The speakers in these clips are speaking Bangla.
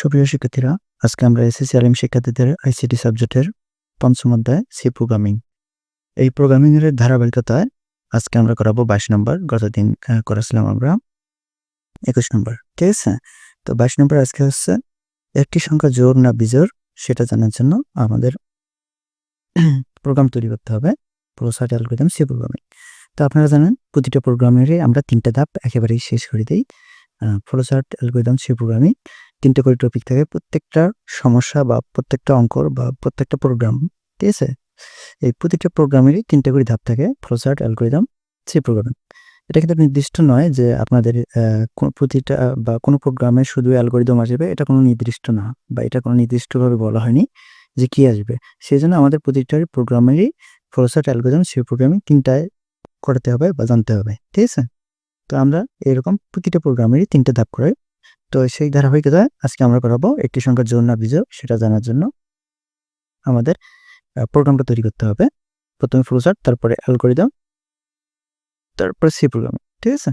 সুপ্রিয় শিক্ষার্থীরা, আজকে আমরা এসএসসি আলিম শিক্ষার্থীদের আইসিটি সাবজেক্টের পঞ্চম অধ্যায় সি প্রোগ্রামিং। এই প্রোগ্রামিংয়ের ধারাবাহিকতায় আজকে আমরা করাবো বাইশ নম্বর গত দিন করেছিলাম আমরা একুশ নম্বর, ঠিক আছে? তো বাইশ নম্বর আজকে হচ্ছে একটি সংখ্যা জোর না বিজোর সেটা জানার জন্য আমাদের প্রোগ্রাম তৈরি করতে হবে প্রোসাইট অ্যালগোরিদম সি প্রোগ্রামিং। তো আপনারা জানেন, প্রতিটা প্রোগ্রামেরই আমরা তিনটা ধাপ একেবারেই শেষ করে দিই ফ্লোচার্ট অ্যালগোরিদম সি প্রোগ্রামিং। তিনটে করে টপিক থাকে, প্রত্যেকটা সমস্যা বা প্রত্যেকটা অঙ্কর বা প্রত্যেকটা প্রোগ্রাম ঠিক আছে? এই প্রতিটা প্রোগ্রামেরই তিনটে করে ধাপ থাকে ফ্লোচার্ট অ্যালগোরিদম সি প্রোগ্রামিং এটা কিন্তু নির্দিষ্ট নয় যে আপনাদের প্রতিটা, বা কোনো প্রোগ্রামে শুধু অ্যালগোরিদম আসবে, এটা কোনো নির্দিষ্ট না, বা এটা কোনো নির্দিষ্টভাবে বলা হয়নি যে কি আসবে। সেই জন্য আমাদের প্রতিটার প্রোগ্রামেরই ফ্লোচার্ট অ্যালগোরিদম সি প্রোগ্রামিং তিনটায় করতে হবে বা জানতে হবে, ঠিক আছে? তো আমরা এরকম প্রতিটা প্রোগ্রামেরই তিনটে ধাপ করে তো সেই ধারাবাহিকতায় আজকে আমরা করাবো একটি সংখ্যার জোর না বিজোড় সেটা জানার জন্য আমাদের প্রোগ্রামটা তৈরি করতে হবে। প্রথমে ফ্লোচার্ট তারপরে অ্যালগোরিদম তারপরে সি প্রোগ্রাম ঠিক আছে?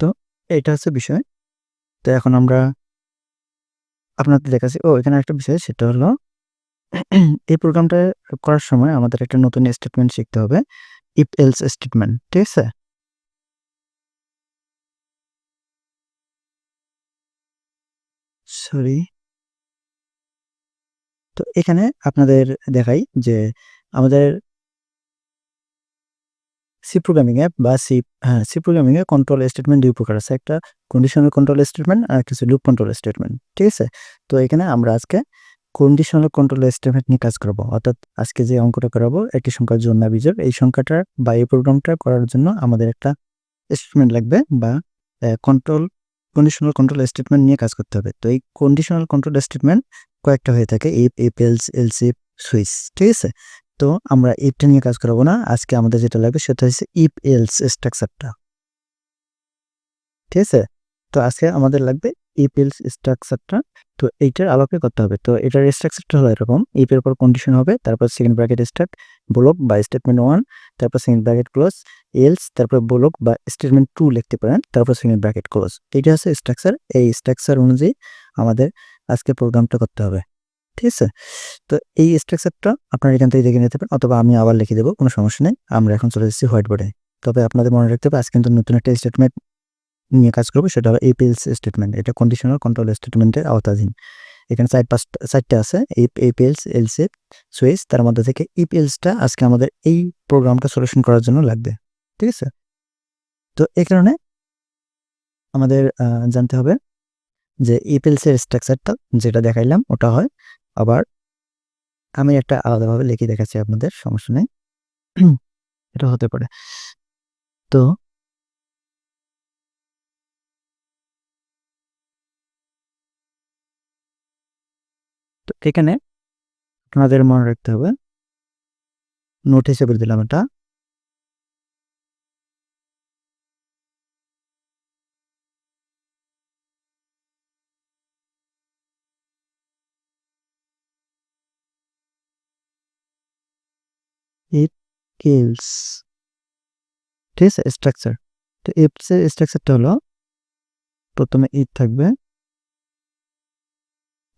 তো এটা হচ্ছে বিষয়। তো এখন আমরা আপনাদের দেখাচ্ছি। ও, এখানে একটা বিষয়, সেটা হলো এই প্রোগ্রামটা করার সময় আমাদের একটা নতুন স্টেটমেন্ট শিখতে হবে। ইফ এলস স্টেটমেন্ট ঠিক আছে? সরি তো এখানে আপনাদের দেখাই যে আমাদের সি প্রোগ্রামিং এ বা সি হ্যাঁ সি প্রোগ্রামিং এ কন্ট্রোল স্টেটমেন্ট দুই প্রকার আছে। একটা কন্ডিশনাল কন্ট্রোল স্টেটমেন্ট আর একটা লুপ কন্ট্রোল স্টেটমেন্ট ঠিক আছে? তো এখানে আমরা আজকে কন্ডিশনাল কন্ট্রোল স্টেটমেন্ট নিয়ে কাজ করব। অর্থাৎ আজকে যে অঙ্কটা করাবো, একটি সংখ্যার জন্য বিজয় এই সংখ্যাটা বা এই প্রোগ্রামটা করার জন্য আমাদের একটা স্টেটমেন্ট লাগবে বা কন্ট্রোল কন্ডিশনাল কন্ট্রোল স্টেটমেন্ট নিয়ে কাজ করতে হবে। তো এই কন্ডিশনাল কন্ট্রোল স্টেটমেন্ট কয়েকটা হয়ে থাকে if if else else if switch ঠিক আছে? তো আমরা ইফটা নিয়ে কাজ করাবো না। আজকে আমাদের যেটা লাগবে সেটা হচ্ছে ইফ এলস স্ট্রাকচারটা ঠিক আছে? তো আজকে আমাদের লাগবে ইফ এলস স্ট্রাকচারটা তো এইটার আলোকে করতে হবে। তো এটার স্ট্রাকচারটা হলো এরকম। ইফের পর কন্ডিশন হবে, তারপর সেকেন্ড ব্র্যাকেট স্টার্ট ব্লক বা স্টেটমেন্ট ওয়ান তারপর সেকেন্ড ব্র্যাকেট ক্লোজ এলস তারপর ব্লক বা স্টেটমেন্ট টু লিখতে পারেন, তারপর সেকেন্ড ব্র্যাকেট ক্লোজ এইটা হচ্ছে স্ট্রাকচার এই স্ট্রাকচার অনুযায়ী আমাদের আজকে প্রোগ্রামটা করতে হবে। ঠিক আছে? তো এই স্ট্রাকচারটা আপনারা এখান থেকে দেখে নিতে পারেন, অথবা আমি আবার লিখে দেবো, কোনো সমস্যা নেই। আমরা এখন চলে এসেছি হোয়াইট বোর্ডে তবে আপনাদের মনে রাখতে হবে আজকে কিন্তু নতুন একটা স্টেটমেন্ট নিয়ে কাজ করব, সেটা হলো এপিএলস স্টেটমেন্ট এটা কন্ডিশনাল কন্ট্রোল স্টেটমেন্টের আওতাধীন। এখানে চার পাঁচটা চারটে আছে এপিএলস এলসে সুইচ তার মধ্যে থেকে ইপিএলসটা আজকে আমাদের এই প্রোগ্রামটা সলিউশন করার জন্য লাগবে, ঠিক আছে? তো এই কারণে আমাদের জানতে হবে যে ইপিএলস এর স্ট্রাকচারটা যেটা দেখাইলাম, ওটা হয়, আবার আমি একটা আলাদাভাবে লিখে দেখাচ্ছি আপনাদের, সমস্যা নেই। এটা হতে পারে। তো তো এখানে? আপনাদের মনে রাখতে হবে। নোট হিসেবে দিলাম এটা। ইট কিলস ঠিক আছে স্ট্রাকচার তো ইফস এর স্ট্রাকচারটা হলো, প্রথমে ইট থাকবে।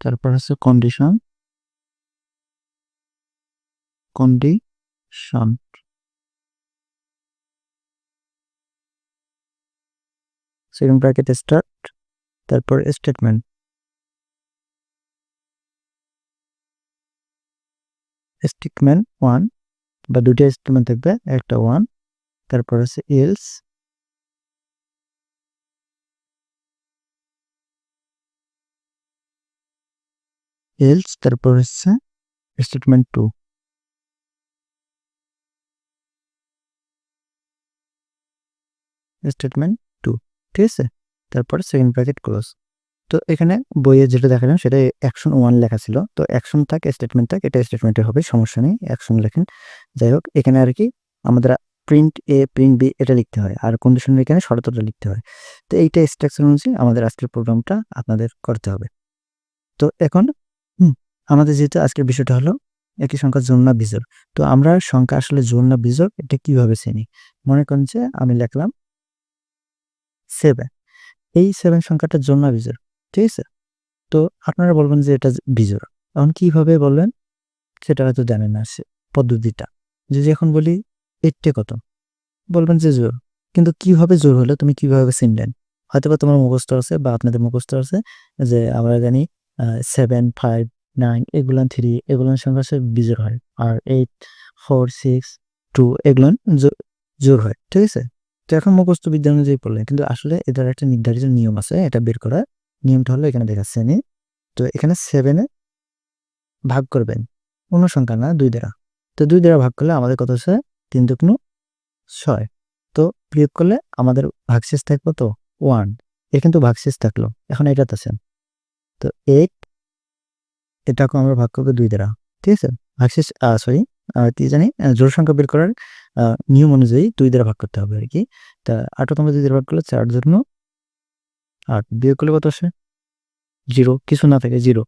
তারপর হচ্ছে condition condition second bracket start তারপর স্টেটমেন্ট স্টেটমেন্ট ওয়ান বা দুটো স্টেটমেন্ট থাকবে, একটা ওয়ান তারপর হচ্ছে এলস এলস তারপর হচ্ছে স্টেটমেন্ট টু স্টেটমেন্ট টু ঠিক আছে? তারপর সেকেন্ড ব্র্যাকেট ক্লোজ তো এখানে বইয়ে যেটা দেখালাম সেটা অ্যাকশন ওয়ান লেখা ছিল। তো অ্যাকশন থাক স্টেটমেন্ট থাক, এটা স্টেটমেন্টে হবে, সমস্যা নেই অ্যাকশন লেখেন। যাই হোক, এখানে আর কি আমাদের প্রিন্ট এ প্রিন্ট বি এটা লিখতে হয়। আর কন্ডিশনের এখানে শর্তটা লিখতে হয়। তো এইটা স্ট্রাকচার অনুযায়ী আমাদের আজকের প্রোগ্রামটা আপনাদের করতে হবে। তো এখন আমাদের যেহেতু আজকের বিষয়টা হলো একই সংখ্যা জোর না তো আমরা সংখ্যা আসলে জোর না এটা কীভাবে চিনি? মনে করেন যে আমি লিখলাম সেভেন এই সেভেন সংখ্যাটা জোর না ঠিক আছে? তো আপনারা বলবেন যে এটা বিজোড়। এখন কীভাবে বলবেন? সেটা হয়তো জানেন না সে পদ্ধতিটা। যদি এখন বলি এইটটে কত? বলবেন যে জোর কিন্তু কীভাবে জোর হলো তুমি কীভাবে চিনলেন? হয়তো বা তোমার মুখস্থ আছে বা আপনাদের মুখস্থ আছে যে আমরা জানি সেভেন ফাইভ নাইন এগুলো থ্রি এগুলোর সংখ্যা হচ্ছে বিজোর হয়। আর এইট, ফোর, সিক্স, টু এগুলো জোর হয়, ঠিক আছে? তো এখন মুখস্থ বিদ্যা অনুযায়ী পড়লেন, কিন্তু আসলে এটার একটা নির্ধারিত নিয়ম আছে, এটা বের করার। নিয়মটা হলো এখানে দেখাচ্ছে আমি তো এখানে সেভেনে ভাগ করবেন কোনো সংখ্যা না, দুই দ্বারা। তো দুই দ্বারা ভাগ করলে আমাদের কত হচ্ছে? তিন দুগুণ ছয়। তো বিয়োগ করলে আমাদের ভাগশেষ থাকব তো ওয়ানের কিন্তু ভাগশেষ থাকল, এখন এটা আছেন। তো এইট এটাকে আমরা ভাগ করব দুই দ্বারা, ঠিক আছে? ভাগশেষ সরি কি জানি? জোর সংখ্যা বের করার নিয়ম অনুযায়ী দুই দ্বারা ভাগ করতে হবে আর কি তা আটও তোমরা দুই দ্বারা ভাগ করলে চার জন্য আট, বিয়োগ করলে কত আসে? জিরো, কিছু না থাকে, জিরো।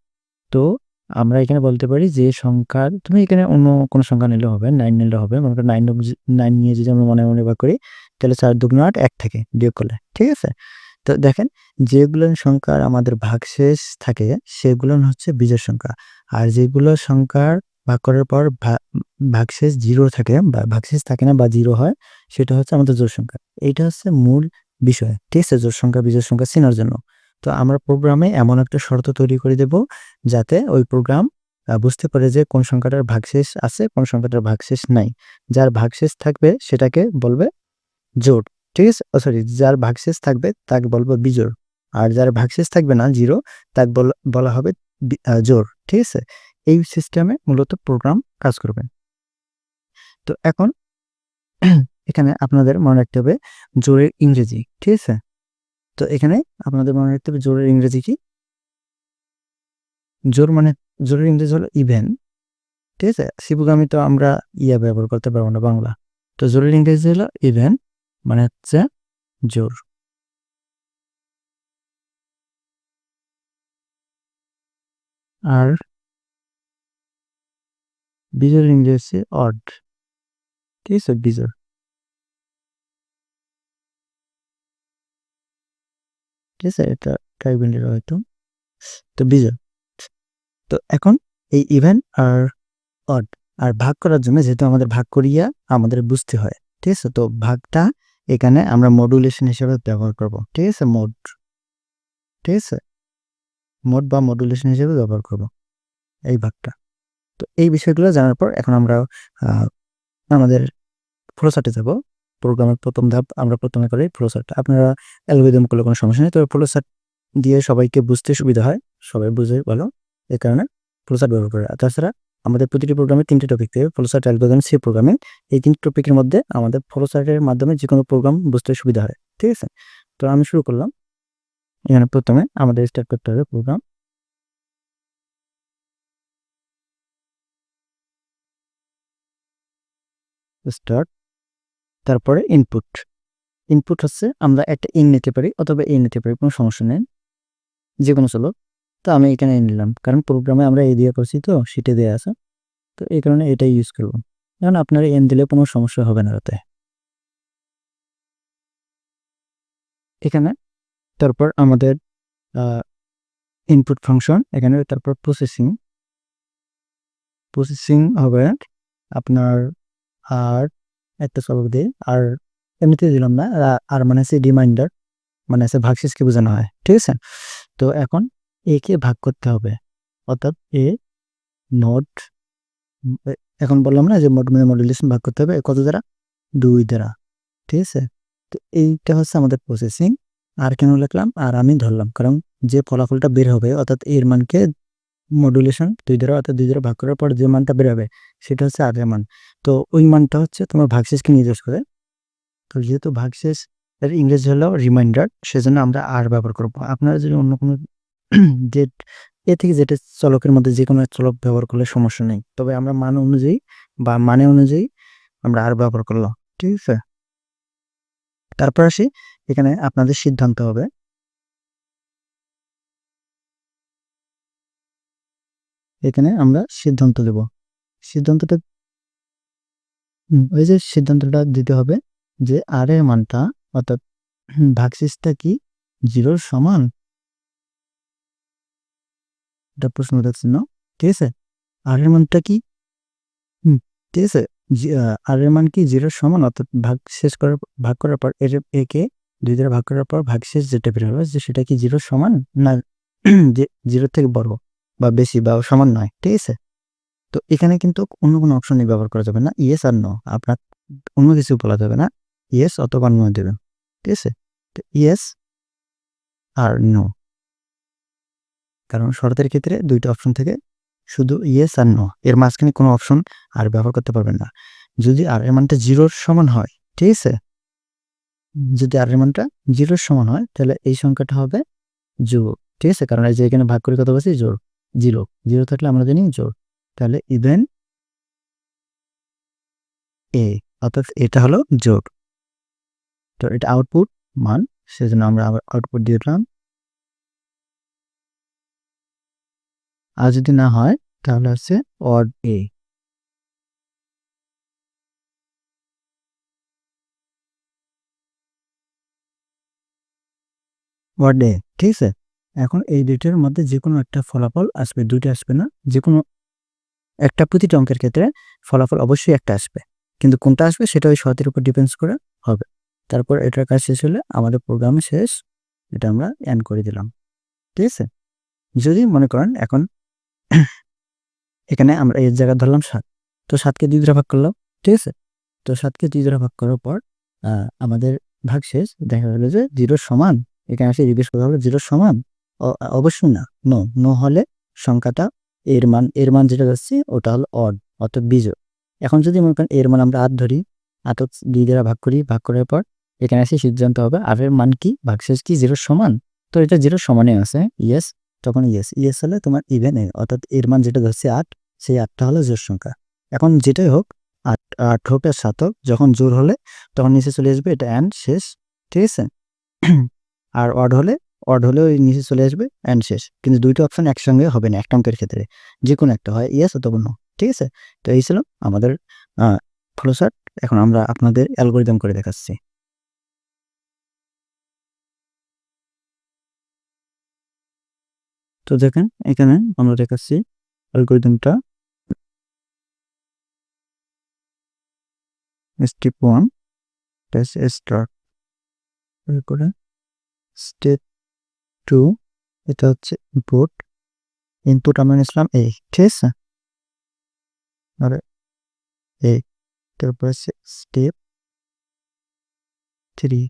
তো আমরা এখানে বলতে পারি যে সংখ্যার, তুমি এখানে অন্য কোনো সংখ্যা নিলে হবে নাইন নিলে হবে, মনে করো নাইন নাইন নিয়ে যদি আমরা মনে মনে ভাগ করি, তাহলে চার দুগুণ আট এক থাকে বিয়োগ করলে, ঠিক আছে? তো দেখেন যেগুলো সংখ্যার আমাদের ভাগশেষ থাকে সেগুলো হচ্ছে বীজের সংখ্যা। আর যেগুলো সংখ্যার ভাগ করার পর ভাগশেষ জিরো থাকে, বা ভাগশেষ থাকে না বা জিরো হয়, সেটা হচ্ছে আমাদের জোর সংখ্যা। এইটা হচ্ছে মূল বিষয়, ঠিক আছে? জোর সংখ্যা, বিজোর সংখ্যা চেনার জন্য। তো আমরা প্রোগ্রামে এমন একটা শর্ত তৈরি করে দেব, যাতে ওই প্রোগ্রাম বুঝতে পারে যে কোন সংখ্যাটার ভাগশেষ আছে, কোন সংখ্যাটার ভাগশেষ নাই। যার ভাগশেষ থাকবে, সেটাকে বলবে জোর ঠিক আছে? সরি যার ভাগশেষ থাকবে তাকে বলব বিজোর আর যার ভাগশেষ থাকবে না জিরো তাকে বলা হবে জোর ঠিক আছে? এই সিস্টেমে মূলত প্রোগ্রাম কাজ করবে। তো এখন এখানে আপনাদের মনে রাখতে হবে জোরের ইংরেজি। ঠিক আছে? তো এখানে আপনাদের মনে রাখতে হবে জোরের ইংরেজি কি? জোর মানে জোরের ইংরেজি হলো ইভেন ঠিক আছে? শিবগামী তো আমরা ইয়া ব্যবহার করতে পারব না, বাংলা। তো জোরের ইংরেজি হলো ইভেন মানে হচ্ছে জোর। আর বিজোর ইংরেজি অড ঠিক আছে বিজোর ঠিক আছে, এটা ট্রাইবেন্ডের হয়তো। তো বিজয় তো এখন এই ইভেন্ট আর অড আর ভাগ করার জন্য যেহেতু আমাদের ভাগ করিয়া আমাদের বুঝতে হয়। ঠিক আছে, তো ভাগটা এখানে আমরা মডুলেশন হিসেবে ব্যবহার করব। ঠিক আছে? মোড ঠিক আছে? মোড বা মডুলেশন হিসেবে ব্যবহার করব এই ভাগটা। তো এই বিষয়গুলো জানার পর এখন আমরা আমাদের ফ্লোচার্টে যাব প্রোগ্রামের প্রথম ধাপ, আমরা প্রথমে করি ফ্লোচার্ট আপনারা অ্যালগোরিদম করলে কোনো সমস্যা নেই। তবে ফ্লোচার্ট দিয়ে সবাইকে বুঝতে সুবিধা হয়। সবাই বুঝে ভালো এই কারণে ফ্লোচার্ট ব্যবহার করে। তাছাড়া আমাদের প্রতিটি প্রোগ্রামে তিনটে টপিক থেকে ফ্লোচার্ট অ্যালগোরিদম সি প্রোগ্রামিং এই তিনটি টপিকের মধ্যে আমাদের ফ্লোচার্টের মাধ্যমে যে কোনো প্রোগ্রাম বুঝতে সুবিধা হয়, ঠিক আছে? তো আমি শুরু করলাম। এখানে প্রথমে আমাদের স্টার্ট করতে হবে প্রোগ্রাম স্টার্ট তারপরে ইনপুট ইনপুট হচ্ছে আমরা একটা ইন নিতে পারি অথবা এই নিতে পারি, কোনো সমস্যা নেই। যে কোনো চলো। তো আমি এখানে নিলাম। কারণ প্রোগ্রামে আমরা এই দিয়ে করছি তো সিটে দেওয়া আছে। তো এই কারণে এটাই ইউজ করব। কারণ আপনারা এন দিলে কোনো সমস্যা হবে না তাতে এখানে তারপর আমাদের ইনপুট ফাংশন এখানে তারপর প্রসেসিং প্রসেসিং হবে আপনার আর একটা চলক দিয়ে, আর এমনিতে দিলাম না আর মানে হচ্ছে রিমাইন্ডার মানে হচ্ছে ভাগশেষকে বোঝানো হয়। ঠিক আছে? তো এখন একে ভাগ করতে হবে। অর্থাৎ এ নোট, এখন বললাম না যে মোট মডুলেশন ভাগ করতে হবে কত দ্বারা? দুই দ্বারা। ঠিক আছে? তো এইটা হচ্ছে আমাদের প্রসেসিং আর কেন লিখলাম? আর আমি ধরলাম। কারণ যে ফলাফলটা বের হবে, অর্থাৎ এর মানকে মডুলেশন দুই দ্বারা, অর্থাৎ দুই দ্বারা ভাগ করার পর যে মানটা বের হবে, সেটা হচ্ছে আগের মান। তো ওই মানটা হচ্ছে তোমার ভাগশেষকে নির্দেশ করে। তো যেহেতু ভাগশেষ এর ইংরেজি হলো রিমাইন্ডার সেজন্য আমরা আর ব্যবহার করব। আপনারা যদি অন্য কোনো যে এ থেকে যেটা চলকের মধ্যে যে কোনো চলক ব্যবহার করলে সমস্যা নেই। তবে আমরা মান অনুযায়ী বা মানে অনুযায়ী আমরা আর ব্যবহার করলাম, ঠিক আছে? তারপর আসি, এখানে আপনাদের সিদ্ধান্ত হবে। এখানে আমরা সিদ্ধান্ত দেব। সিদ্ধান্তটা ওই যে সিদ্ধান্তটা দিতে হবে যে আর এর মানটা অর্থাৎ ভাগশেষটা কি? জিরোর সমান? এটা প্রশ্নবোধক চিহ্ন ঠিক আছে আর এর মানটা কি হুম ঠিক আছে আর এর মান কি জিরোর সমান অর্থাৎ ভাগ শেষ করার ভাগ করার পর এর একে দুই দ্বারা ভাগ করার পর ভাগ শেষ যেটা বের হবে যে সেটা কি জিরোর সমান না যে জিরোর থেকে বড় বা বেশি বা সমান নয় ঠিক আছে তো এখানে কিন্তু অন্য কোনো অপশনই ব্যবহার করা যাবে না। ইয়েস আর নো আপনার অন্য কিছু বলা যাবে না। ইয়েস অথবা নো দেবেন। ঠিক আছে? তো ইয়েস আর নো কারণ শর্তের ক্ষেত্রে দুইটা অপশন থেকে, শুধু ইয়েস আর নো এর মাঝখানে কোনো অপশন আর ব্যবহার করতে পারবেন না। যদি আর এর মানটা জিরোর সমান হয়, ঠিক আছে? যদি আর এর মানটা জিরোর সমান হয়, তাহলে এই সংখ্যাটা হবে জোর ঠিক আছে? কারণ এই যে এখানে ভাগ করে কত বলছি জোর জিরো জিরো থাকলে আমরা জানি জোর তাহলে ইভেন এ অর্থাৎ এটা হলো জোর তো এটা আউটপুট মান, সেজন্য আমরা আবার আউটপুট দিয়ে দিলাম। আর যদি না হয়, তাহলে হচ্ছে অড এ অড এ ঠিক আছে? এখন এই দুইটার মধ্যে যে কোনো একটা ফলাফল আসবে, দুইটা আসবে না যে কোনো একটা প্রতিটা অঙ্কের ক্ষেত্রে ফলাফল অবশ্যই একটা আসবে। কিন্তু কোনটা আসবে সেটা ওই শর্তের উপর ডিপেন্ডস করে হবে। তারপর এটার কাজ শেষ হলে আমাদের প্রোগ্রাম শেষ, এটা আমরা এন্ড করে দিলাম। ঠিক আছে? যদি মনে করেন এখন এখানে আমরা এর জায়গা ধরলাম সাত। তো সাতকে দুই দ্বারা ভাগ করলাম, ঠিক আছে? তো সাতকে দুই দ্বারা ভাগ করার পর আমাদের ভাগ শেষ। দেখা গেলো যে জিরোর সমান, এখানে আসে জিজ্ঞেস করা হলো জিরোর সমান অবশ্যই না। নো নো হলে সংখ্যাটা এর মান এর মান যেটা যাচ্ছে ওটা হলো অড, অর্থাৎ বিজয় এখন যদি মনে করেন এর মান আমরা আট ধরি, আট দুই দ্বারা ভাগ করি, ভাগ করার পর এখানে এসে সিদ্ধান্ত হবে আরের মান কি ভাগশেষ কি, জিরোর সমান? তো এটা জিরোর সমানে আছে ইয়েস তখন ইয়েস ইয়েস হলে তোমার ইভেন এ, অর্থাৎ এর মান যেটা ধরছে আট, সেই আটটা হলো জোর সংখ্যা। এখন যেটাই হোক, আট আট হোক আর সাত হোক, যখন জোর হলে তখন নিচে চলে আসবে এটা অ্যান্ড শেষ, ঠিক আছে? আর অড হলে অড হলে ওই নিচে চলে আসবে অ্যান্ড শেষ। কিন্তু দুইটা অপশান একসঙ্গে হবে না একটা অঙ্কের ক্ষেত্রে। যে কোনো একটা হয় ইয়েস অথবা নো ঠিক আছে? তো এই ছিল আমাদের ফলোসার্ট এখন আমরা আপনাদের অ্যালগোরিদম করে দেখাচ্ছি। তো দেখেন, এখানে আমরা দেখাচ্ছি অ্যালগোরিদমটা। স্টেপ ওয়ান স্টার্ট করে স্টেপ টু, এটা হচ্ছে ইনপুট। ইনপুট আমরা নিয়েছিলাম এই ঠিক আছে? আর এই তারপরে স্টেপ থ্রি।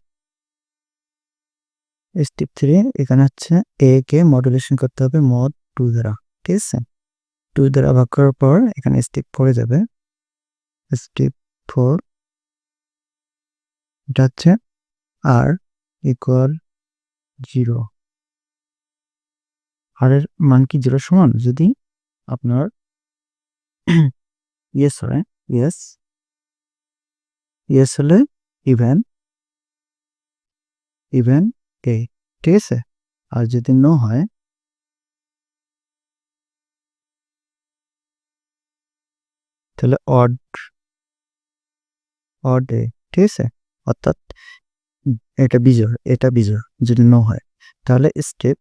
স্টেপ থ্রি এখানে হচ্ছে এ কে মডুলেশন করতে হবে মড টু দ্বারা, ঠিক আছে? টু দ্বারা ভাগ করার পর এখানে স্টেপ ফোরে যাবে। স্টেপ ফোর এটা হচ্ছে আর ইকুয়াল জিরো আর এর মান কি জিরো সমান? যদি আপনার ইয়েস হয় ইয়েস ইয়েস হলে ইভেন ইভেন কে ঠিক আছে। আর যদি নো হয়? তাহলে অড অড এ, ঠিক আছে? অর্থাৎ এটা বিজোড় এটা বিজোড়, যদি নো হয়। তাহলে স্টেপ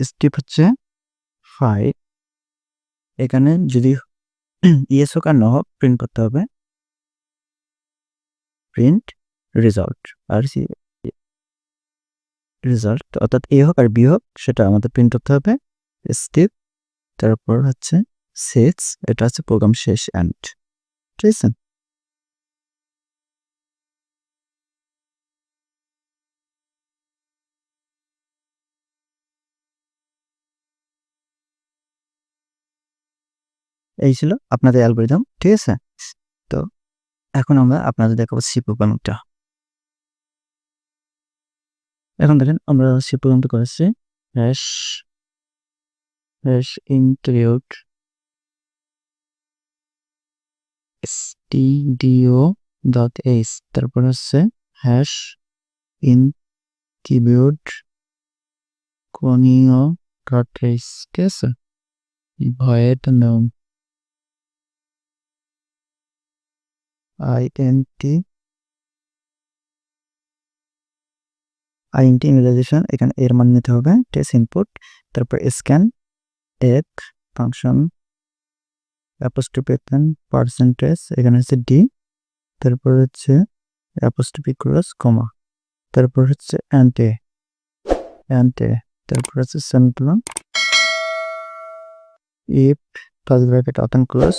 স্টেপ হচ্ছে ফাইভ এখানে যদি ইয়েস হোক আর ন হোক প্রিন্ট করতে হবে। প্রিন্ট রেজাল্ট আর সি রেজাল্ট অর্থাৎ এ হোক আর বি হোক, সেটা আমাদের প্রিন্ট করতে হবে স্টেপ তারপর হচ্ছে সেটস এটা হচ্ছে প্রোগ্রাম শেষ অ্যান্ড ঠিক আছে? এই ছিল আপনাদের অ্যালগোরিদম ঠিক আছে? তো এখন আমরা আপনাদের দেখাবো সি প্রোগ্রামিংটা এখন দেখেন, আমরা সি প্রোগ্রামটা করেছি। Hash hash include stdio dot H তারপর হচ্ছে hash include conio dot H ঠিক আছে? ভয়েড নাম। I N T INT initialization এখানে এর মান নিতে হবে টেস্ট ইনপুট তারপর স্ক্যান এক ফাংশন অ্যাপোস্ট্রোপি পার্সেন্টেজ এখানে হচ্ছে ডি তারপর হচ্ছে অ্যাপোস্ট্রোপি ক্রস কমা তারপর হচ্ছে অ্যান্টে অ্যান্টে তারপর হচ্ছে semicolon if plus bracket open close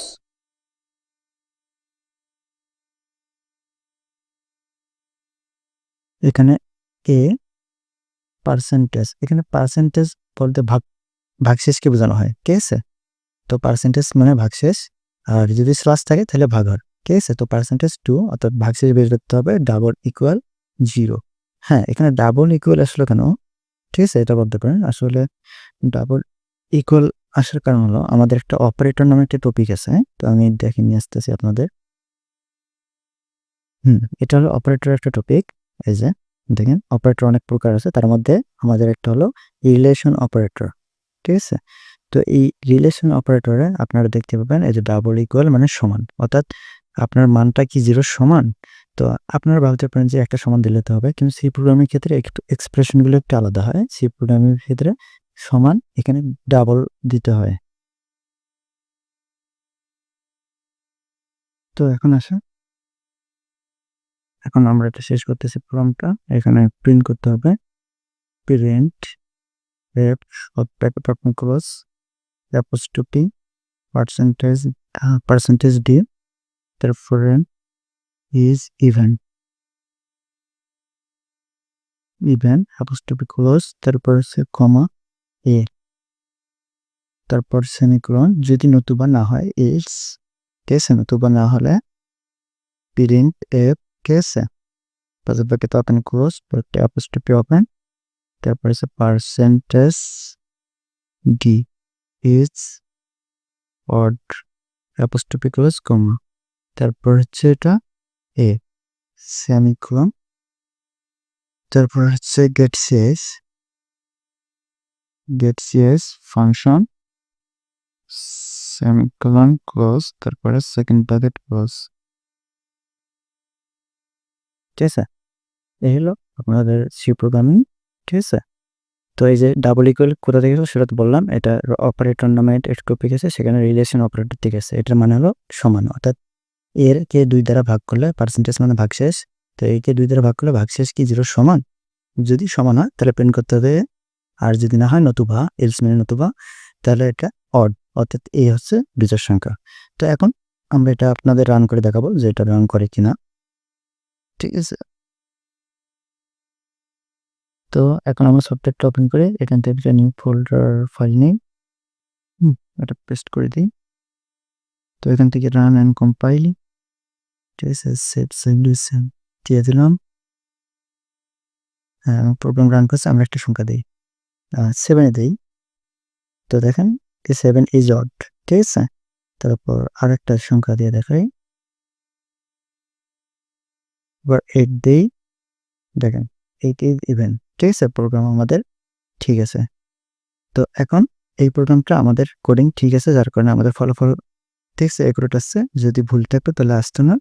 এখানে এ পার্সেন্টেজ এখানে পার্সেন্টেজ বলতে ভাগ, ভাগশেষকে বোঝানো হয়। ঠিক আছে তো পার্সেন্টেজ মানে ভাগশেষ। আর যদি স্লাস থাকে তাহলে ভাগর ঠিক আছে তো পার্সেন্টেজ টু অর্থাৎ ভাগশেষ বের করতে হবে ডাবল ইকুয়াল জিরো হ্যাঁ এখানে ডাবল ইকুয়াল আসলে কেন? ঠিক আছে, এটা বলতে পারেন। আসলে ডাবল ইকুয়াল আসার কারণ হলো আমাদের একটা অপারেটর নামে একটা টপিক আছে। তো আমি দেখে নিয়ে আসতেছি আপনাদের। হুম, এটা হলো অপারেটর একটা টপিক এই যে, দেখেন অপারেটর অনেক প্রকার আছে। তার মধ্যে আমাদের একটা হলো রিলেশন অপারেটর ঠিক আছে? তো এই রিলেশন অপারেটরে আপনারা দেখতে পাবেন এই যে ডাবল ইকুয়াল মানে সমান। অর্থাৎ আপনার মানটা কি জিরো সমান? তো আপনারা ভাবতে পারেন যে একটা সমান দিলে হবে, কিন্তু সি প্রোগ্রামের ক্ষেত্রে একটু এক্সপ্রেশনগুলো একটু আলাদা হয়। সি প্রোগ্রামিং ক্ষেত্রে সমান, এখানে ডাবল দিতে হয়। তো এখন আসা এখন আমরা এটা শেষ করতেছি প্রোগ্রামটা এখানে প্রিন্ট করতে হবে। Print F bracket open close apostrophe percentage percentage D তারপরে is even even apostrophe close তারপর হচ্ছে কমা এ তারপর সেমিক্রন যদি নতুবা না হয় ইটস আছে? নতুবা না হলে প্রিন্ট এফ ঠিক আছে পাশে bracket open close bracket apostrophe open তারপর আছে percentage D is odd apostrophe close comma তারপর হচ্ছে এটা এ সেমিক্রন তারপর হচ্ছে get CS get CS function semicolon close তারপরে সেকেন্ড ব্র্যাকেট ক্লোজ ঠিক আছে? এই হলো আপনাদের সি প্রোগ্রামিং ঠিক আছে? তো এই যে ডাবল ইকুয়াল কোথা থেকে সেটা তো বললাম, এটা অপারেটর নামে টপিক আছে সেখানে রিলেশন অপারেটর থেকে আছে। এটার মানে হলো সমান, অর্থাৎ এর কে দুই দ্বারা ভাগ করলে পার্সেন্টেজ মানে ভাগশেষ, তো একে দুই দ্বারা ভাগ করলে ভাগশেষ কি জিরো সমান? যদি সমান হয়, তাহলে প্রিন্ট করতে হবে আর যদি না হয় নতুবা এলস মানে নতুবা, তাহলে এটা অড অর্থাৎ এ হচ্ছে বিজয় সংখ্যা। তো এখন আমরা এটা আপনাদের রান করে দেখাবো যে এটা রান করে কিনা। ঠিক আছে। তো এখন আমরা সফটওয়্যারটা ওপেন করে, এখান থেকে একটা নিউ ফোল্ডার ফাইল নিই। এটা পেস্ট করে দিই। তো এখান থেকে রান অ্যান্ড কম্পাইল ঠিক আছে সেভ সলিউশন দিয়ে দিলাম। হ্যাঁ প্রোগ্রাম রান করছে, আমরা একটা সংখ্যা দিই। সেভেনে দিই। তো দেখেন সেভেন ইজ অড ঠিক আছে? তারপর আরেকটা সংখ্যা দিয়ে দেখাই। এবার এইট দিই দেখেন এইট ইজ ইভেন ঠিক আছে? প্রোগ্রাম আমাদের ঠিক আছে। তো এখন এই প্রোগ্রামটা আমাদের কোডিং ঠিক আছে, যার কারণে আমাদের ফলাফল ঠিক আছে একুরেট আসছে যদি ভুল থাকতো তাহলে আসতো না।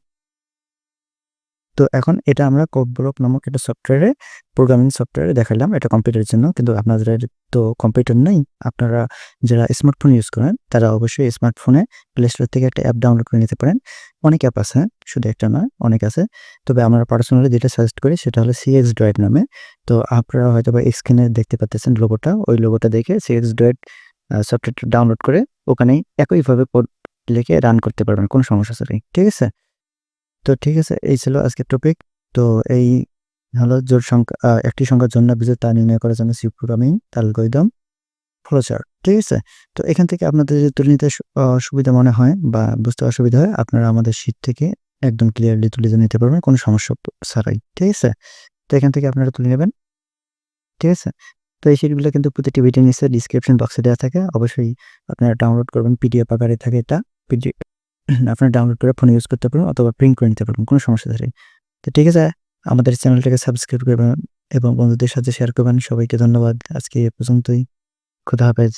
তো এখন এটা আমরা কোডব্লক নামক একটা সফটওয়্যারে প্রোগ্রামিং সফটওয়্যারে দেখালাম। এটা কম্পিউটারের জন্য, কিন্তু আপনাদের তো কম্পিউটার নেই। আপনারা যারা স্মার্টফোন ইউজ করেন, তারা অবশ্যই স্মার্টফোনে প্লে স্টোর থেকে একটা অ্যাপ ডাউনলোড করে নিতে পারেন। অনেক অ্যাপ আছে, শুধু একটা নয়, অনেক আছে। তবে আমরা পার্সোনালি যেটা সাজেস্ট করি, সেটা হলো সিএক্স ডয়েড নামে। তো আপনারা হয়তো বা স্ক্রিনে দেখতে পাচ্ছেন লোগোটা ওই লোগোটা দেখে সিএক্স ডয়েড সফটওয়্যারটা ডাউনলোড করে ওখানেই একইভাবে কোড লিখে রান করতে পারবেন, কোনো সমস্যা ছাড়াই ঠিক আছে? তো ঠিক আছে, এই ছিল আজকের টপিক তো এই হলো জোর সংখ্যা একটি সংখ্যার জন্য বিজয় তা নির্ণয় করার জন্য সি প্রোগ্রামিং অ্যালগরিদম ফ্লোচার্ট ঠিক আছে? তো এখান থেকে আপনাদের যদি তুলে নিতে সুবিধা মনে হয় বা বুঝতে অসুবিধা হয়, আপনারা আমাদের শীত থেকে একদম ক্লিয়ারলি তুলে নিতে পারবেন, কোনো সমস্যা ছাড়াই, ঠিক আছে? তো এখান থেকে আপনারা তুলে নেবেন, ঠিক আছে? তো এই শিটগুলো কিন্তু প্রতিটি ভিডিও নিচে ডিসক্রিপশন বক্সে দেওয়া থাকে, অবশ্যই আপনারা ডাউনলোড করবেন পিডিএফ আকারে থাকে এটা পিডিএফ আপনারা ডাউনলোড করে ফোনে ইউজ করতে পারবেন অথবা প্রিন্ট করে নিতে পারবেন, কোনো সমস্যা নেই। তো ঠিক আছে, আমাদের চ্যানেলটাকে সাবস্ক্রাইব করবেন এবং বন্ধুদের সাথে শেয়ার করবেন। সবাইকে ধন্যবাদ। আজকে এ পর্যন্তই। খুদা হাফেজ।